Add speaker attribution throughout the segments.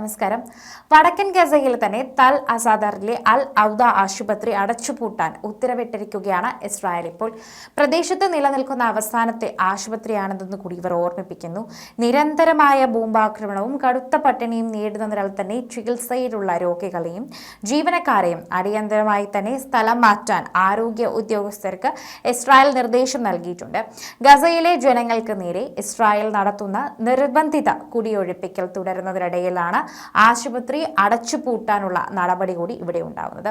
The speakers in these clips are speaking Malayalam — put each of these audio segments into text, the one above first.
Speaker 1: നമസ്കാരം. വടക്കൻ ഗസയിൽ തന്നെ തൽ അസാദറിലെ അൽ ഔദ ആശുപത്രി അടച്ചുപൂട്ടാൻ ഉത്തരവിട്ടിരിക്കുകയാണ് ഇസ്രായേൽ. ഇപ്പോൾ പ്രദേശത്ത് നിലനിൽക്കുന്ന അവസാനത്തെ ആശുപത്രിയാണെന്ന് കൂടി ഇവർ ഓർമ്മിപ്പിക്കുന്നു. നിരന്തരമായ ബോംബാക്രമണവും കടുത്ത പട്ടിണിയും നേരിടുന്നതിനാൽ തന്നെ ചികിത്സയിലുള്ള രോഗികളെയും ജീവനക്കാരെയും അടിയന്തരമായി തന്നെ സ്ഥലം മാറ്റാൻ ആരോഗ്യ ഉദ്യോഗസ്ഥർക്ക് ഇസ്രായേൽ നിർദ്ദേശം നൽകിയിട്ടുണ്ട്. ഗസയിലെ ജനങ്ങൾക്ക് നേരെ ഇസ്രായേൽ നടത്തുന്ന നിർബന്ധിത കുടിയൊഴിപ്പിക്കൽ തുടരുന്നതിനിടയിലാണ് ആശുപത്രി അടച്ചുപൂട്ടാനുള്ള നടപടി കൂടി ഇവിടെ ഉണ്ടാകുന്നത്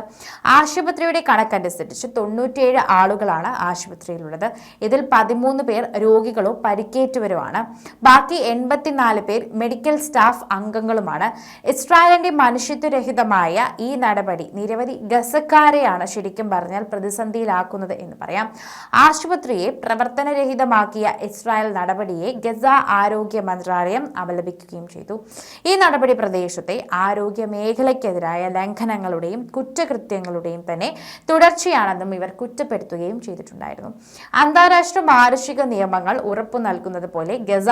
Speaker 1: ആശുപത്രിയുടെ കണക്കനുസരിച്ച് തൊണ്ണൂറ്റിയേഴ് ആളുകളാണ് ആശുപത്രിയിലുള്ളത്. ഇതിൽ പതിമൂന്ന് പേർ രോഗികളോ പരിക്കേറ്റവരുമാണ്. ബാക്കി എൺപത്തിനാല് പേർ മെഡിക്കൽ സ്റ്റാഫ് അംഗങ്ങളുമാണ്. ഇസ്രായേലിന്റെ മനുഷ്യത്വരഹിതമായ ഈ നടപടി നിരവധി ഗസക്കാരെയാണ് ശരിക്കും പറഞ്ഞാൽ പ്രതിസന്ധിയിലാക്കുന്നത് എന്ന് പറയാം. ആശുപത്രിയെ പ്രവർത്തനരഹിതമാക്കിയ ഇസ്രായേൽ നടപടിയെ ഗസ ആരോഗ്യ മന്ത്രാലയം അപലപിക്കുകയും ചെയ്തു. ഈ നടപടി പ്രദേശത്തെ ആരോഗ്യ മേഖലയ്ക്കെതിരായ ലംഘനങ്ങളുടെയും കുറ്റകൃത്യങ്ങളുടെയും തന്നെ തുടർച്ചയാണെന്നും ഇവർ കുറ്റപ്പെടുത്തുകയും ചെയ്തിട്ടുണ്ടായിരുന്നു. അന്താരാഷ്ട്ര മാനുഷിക നിയമങ്ങൾ ഉറപ്പു നൽകുന്നത് പോലെ ഗസ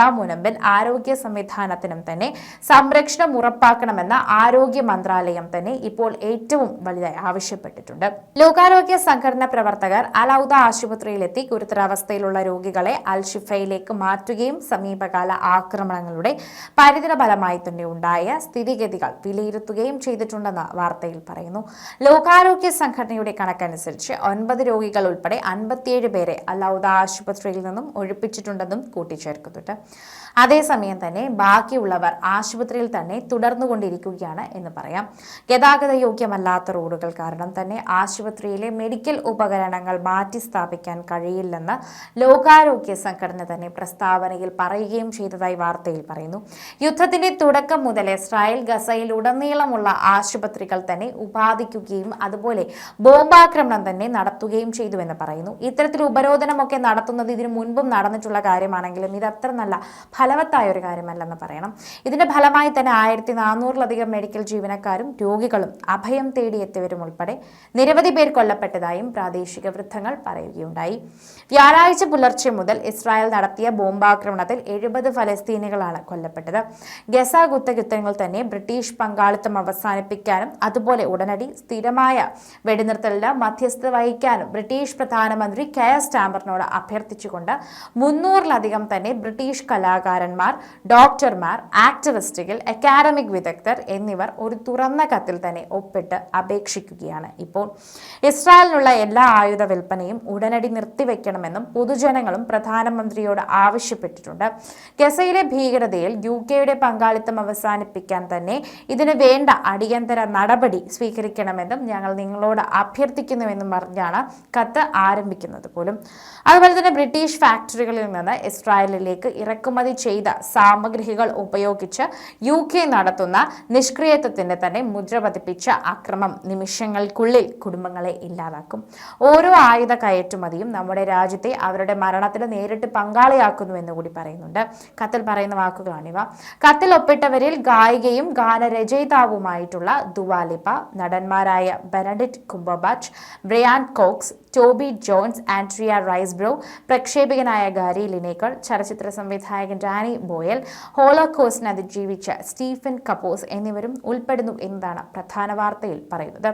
Speaker 1: ആരോഗ്യ സംവിധാനത്തിനും തന്നെ സംരക്ഷണം ഉറപ്പാക്കണമെന്ന ആരോഗ്യ മന്ത്രാലയം തന്നെ ഇപ്പോൾ ഏറ്റവും വലുതായി ആവശ്യപ്പെട്ടിട്ടുണ്ട്. ലോകാരോഗ്യ സംഘടന പ്രവർത്തകർ അലൌദ ആശുപത്രിയിലെത്തി ഗുരുതരാവസ്ഥയിലുള്ള രോഗികളെ അൽഷിഫയിലേക്ക് മാറ്റുകയും സമീപകാല ആക്രമണങ്ങളുടെ പരിധിത ഫലമായി തന്നെ ഉണ്ടായ സ്ഥിതിഗതികൾ വിലയിരുത്തുകയും ചെയ്തിട്ടുണ്ടെന്ന് വാർത്തയിൽ പറയുന്നു. ലോകാരോഗ്യ സംഘടനയുടെ കണക്കനുസരിച്ച് ഒൻപത് രോഗികൾ ഉൾപ്പെടെ അൻപത്തിയേഴ് പേരെ അലൗദ ആശുപത്രിയിൽ നിന്നും ഒഴിപ്പിച്ചിട്ടുണ്ടെന്നും കൂട്ടിച്ചേർക്കുന്നുണ്ട്. അതേസമയം തന്നെ ബാക്കിയുള്ളവർ ആശുപത്രിയിൽ തന്നെ തുടർന്നുകൊണ്ടിരിക്കുകയാണ് എന്ന് പറയാം. ഗതാഗത യോഗ്യമല്ലാത്ത റോഡുകൾ കാരണം തന്നെ ആശുപത്രിയിലെ മെഡിക്കൽ ഉപകരണങ്ങൾ മാറ്റി സ്ഥാപിക്കാൻ കഴിയില്ലെന്ന് ലോകാരോഗ്യ സംഘടന തന്നെ പ്രസ്താവനയിൽ പറയുകയും ചെയ്തതായി വാർത്തയിൽ പറയുന്നു. യുദ്ധത്തിന്റെ തുടക്കം മുതൽ ഇസ്രായേൽ ഗസയിൽ ഉടനീളമുള്ള ആശുപത്രികൾ തന്നെ ഉപാധിക്കുകയും അതുപോലെ ബോംബാക്രമണം തന്നെ നടത്തുകയും ചെയ്തുവെന്ന് പറയുന്നു. ഇത്തരത്തിൽ ഉപരോധനമൊക്കെ നടത്തുന്നത് ഇതിനു മുൻപും നടന്നിട്ടുള്ള കാര്യമാണെങ്കിലും ഇത് അത്ര നല്ല ഫലവത്തായ ഒരു കാര്യമല്ലെന്ന് പറയണം. ഇതിന്റെ ഫലമായി തന്നെ ആയിരത്തി നാനൂറിലധികം മെഡിക്കൽ ജീവനക്കാരും രോഗികളും അഭയം തേടിയെത്തിയവരും ഉൾപ്പെടെ നിരവധി പേർ കൊല്ലപ്പെട്ടതായും പ്രാദേശിക വൃദ്ധങ്ങൾ പറയുകയുണ്ടായി. വ്യാഴാഴ്ച പുലർച്ചെ മുതൽ ഇസ്രായേൽ നടത്തിയ ബോംബാക്രമണത്തിൽ എഴുപത് ഫലസ്തീനികളാണ് കൊല്ലപ്പെട്ടത്. ഗസ കുറ്റകൃത്യങ്ങൾ തന്നെ ബ്രിട്ടീഷ് പങ്കാളിത്തം അവസാനിപ്പിക്കാനും അതുപോലെ ഉടനടി സ്ഥിരമായ വെടിനിർത്തലിന് മധ്യസ്ഥത വഹിക്കാനും ബ്രിട്ടീഷ് പ്രധാനമന്ത്രി കെ എസ് ടാമ്പറിനോട് അഭ്യർത്ഥിച്ചുകൊണ്ട് മുന്നൂറിലധികം തന്നെ ബ്രിട്ടീഷ് കലാകാരന്മാർ ഡോക്ടർമാർ ആക്ടിവിസ്റ്റുകൾ അക്കാഡമിക് വിദഗ്ധർ എന്നിവർ ഒരു തുറന്ന കത്തിൽ തന്നെ ഒപ്പിട്ട് അപേക്ഷിക്കുകയാണ്. ഇപ്പോൾ ഇസ്രായേലിനുള്ള എല്ലാ ആയുധ വിൽപ്പനയും ഉടനടി നിർത്തിവെക്കണമെന്നും പൊതുജനങ്ങളും പ്രധാനമന്ത്രിയോട് ആവശ്യപ്പെട്ടിട്ടുണ്ട്. ഗസയിലെ ഭീകരതയിൽ യു കെയുടെ പങ്കാളിത്തം അവസാനിപ്പിക്കാൻ തന്നെ ഇതിന് വേണ്ട അടിയന്തര നടപടി സ്വീകരിക്കണമെന്നും ഞങ്ങൾ നിങ്ങളോട് അഭ്യർത്ഥിക്കുന്നുവെന്നും പറഞ്ഞാണ് കത്ത് ആരംഭിക്കുന്നത് പോലും. അതുപോലെ തന്നെ ബ്രിട്ടീഷ് ഫാക്ടറികളിൽ നിന്ന് ഇസ്രായേലിലേക്ക് ഇറക്കുമതി ചെയ്ത സാമഗ്രികൾ ഉപയോഗിച്ച് യു കെ നടത്തുന്ന നിഷ്ക്രിയത്വത്തിന്റെ തന്നെ മുദ്ര പതിപ്പിച്ച അക്രമം നിമിഷങ്ങൾക്കുള്ളിൽ കുടുംബങ്ങളെ ഇല്ലാതാക്കും. ഓരോ ആയുധ കയറ്റുമതിയും നമ്മുടെ രാജ്യത്തെ അവരുടെ മരണത്തിന് നേരിട്ട് പങ്കാളിയാക്കുന്നുവെന്ന് കൂടി പറയുന്നുണ്ട്. കത്തിൽ പറയുന്ന വാക്കുകളാണിവ. കത്തിൽ ഒപ്പിട്ടവരിൽ ഗായികയും ഗാനരചയിതാവുമായിട്ടുള്ള Dua Lipa നടന്മാരായ Benedict Cumberbatch Brian Cox Toby Jones Andrea Riseborough പ്രക്ഷേപകനായ Gary Lineker ചലച്ചിത്ര സംവിധായകൻ ഡാനി ബോയൽ ഹോളോകോസ്റ്റിന് അതിജീവിച്ച സ്റ്റീഫൻ കപ്പോസ് എന്നിവരും ഉൾപ്പെടുന്നു എന്നതാണ് പ്രധാന വാർത്തയിൽ പറയുന്നത്.